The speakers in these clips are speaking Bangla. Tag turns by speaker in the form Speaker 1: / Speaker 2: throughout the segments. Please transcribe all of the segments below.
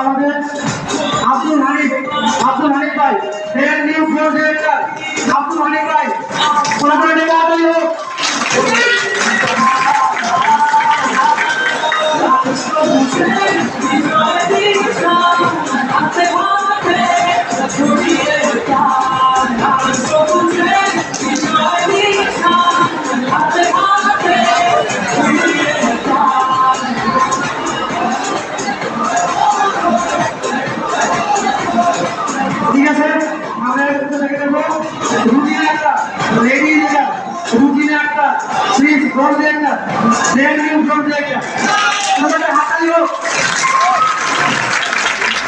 Speaker 1: আমাদের আব্দুল হানিফ আব্দুল হানিফ ভাই fair new floor director Abdul Hanif ভাই floor director fair new floor director আমাদের হাতালি হোক।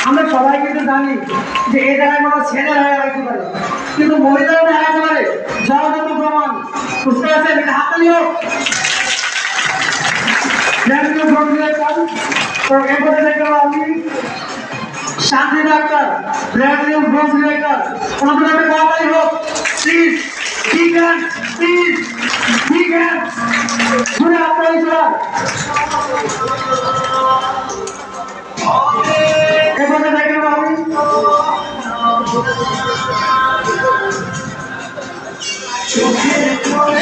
Speaker 1: আমরা সবাই কিন্তু জানি যে এই জায়গায় কোনো ছেলে হয়ে রাখতে পারে কিন্তু মহিলারা হারাতে পারে যারা যত প্রমাণ। বুঝতে পারছেন? এটা হাতালি হোক। এরপরে দেখতে আমি Shanti doctor brand new bronze director কথাই হোক। প্লিজ ঠিক আছে প্লিজ ঠিক আছে ঘুরে আপনারই স্যার এরপরে দেখে নেব আমি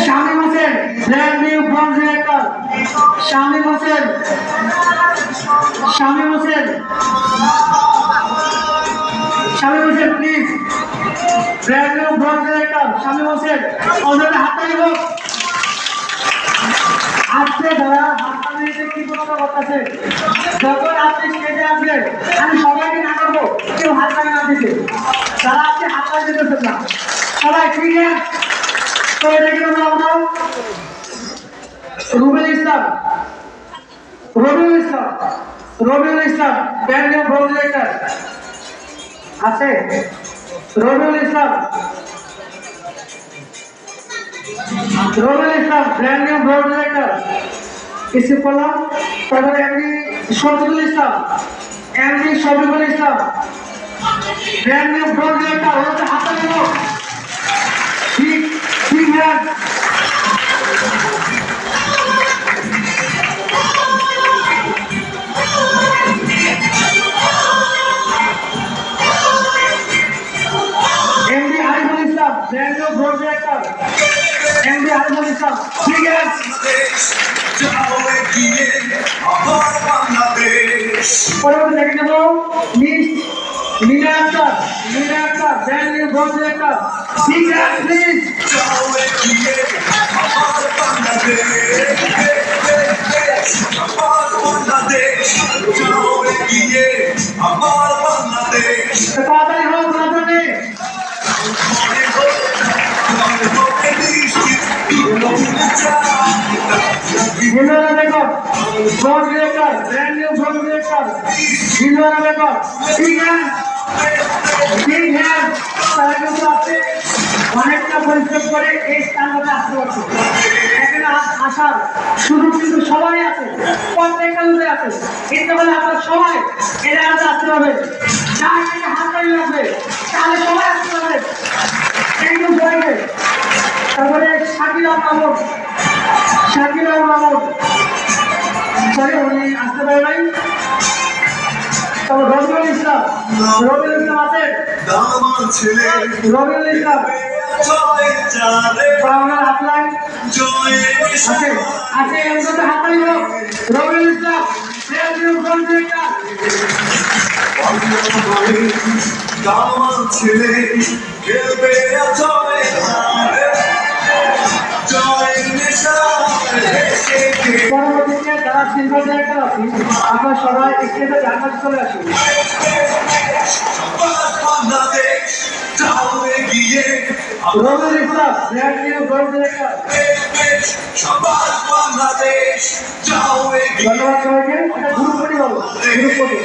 Speaker 1: Shamim Hossain brand new bronze director Shamim Hossain Shamim Hossain Shamim Hossain please brand new bronze director Shamim Hossain ওদের হাততালি হোক আজকে যারা হাততালিতে কি করতে করতেছে যখন আপনি স্টেজে আসবেন, আমি সবাইকে না করব, কেউ হাততালি না দিতে। যারা আপনি হাততালি দিতেছেন না, সবাই ঠিক আছে? তো এটা কি আমরা রুবেল ইসলাম। রবিউল ইসলাম। রবিউল ইসলাম নিউ ব্রোঞ্জ আছে? Rabiul Islam. Rabiul Islam brand new bronze director EC করলাম তারপরে এমনি শফিকুল ইসলাম এমনি Shafiqul Islam, brand new bronze director হচ্ছে হাতে নিব ঠিক ঠিক হ্যাঁ। MD brand new bronze director MD Ariful Islam ঠিক আছে। পরবর্তী দেখে নেব miss Mina Akter Mina Akter brand new bronze ঠিক আছে প্লিজ
Speaker 2: আমার বাংলাদেশ।
Speaker 1: তাড়াতাড়ি হোক তাড়াতাড়ি হিন্দুরা Begum bronze director brand new bronze director হিন্দুরা বেগম ঠিক আছে। অনেকটা পরিশ্রম করে এই স্থানটাতে আসতে পারছে। এখানে আসার সুযোগ কিন্তু সবাই আছে, প্রত্যেকটা লোকে আছে। কিন্তু বলে আপনার সবাই এই জায়গাতে আসতে হবে যার থেকে হাত লাগবে, তাহলে সবাই আসতে পারবে। কিন্তু সবাইকে তারপরে শাকিল মাহমুদ শাকিল মাহমুদ সরি উনি আসতে পারে নাই। তবে রবিউল ইসলাম। রবিউল ইসলাম আছে? রবিউল ইসলাম। আপলাই
Speaker 2: জয়
Speaker 1: আছে আছে মধ্যে হাতাই হোক রবিউল ইসলাম
Speaker 2: ছেলে। খেলবে
Speaker 1: পরবর্তীতে যারা সিলভার ডাইরেক্টর আছি আমরা সবাই স্টেজে জানাতে চলে আসি। Rabiul Islam radio gold director ধন্যবাদ সবাইকে। এটা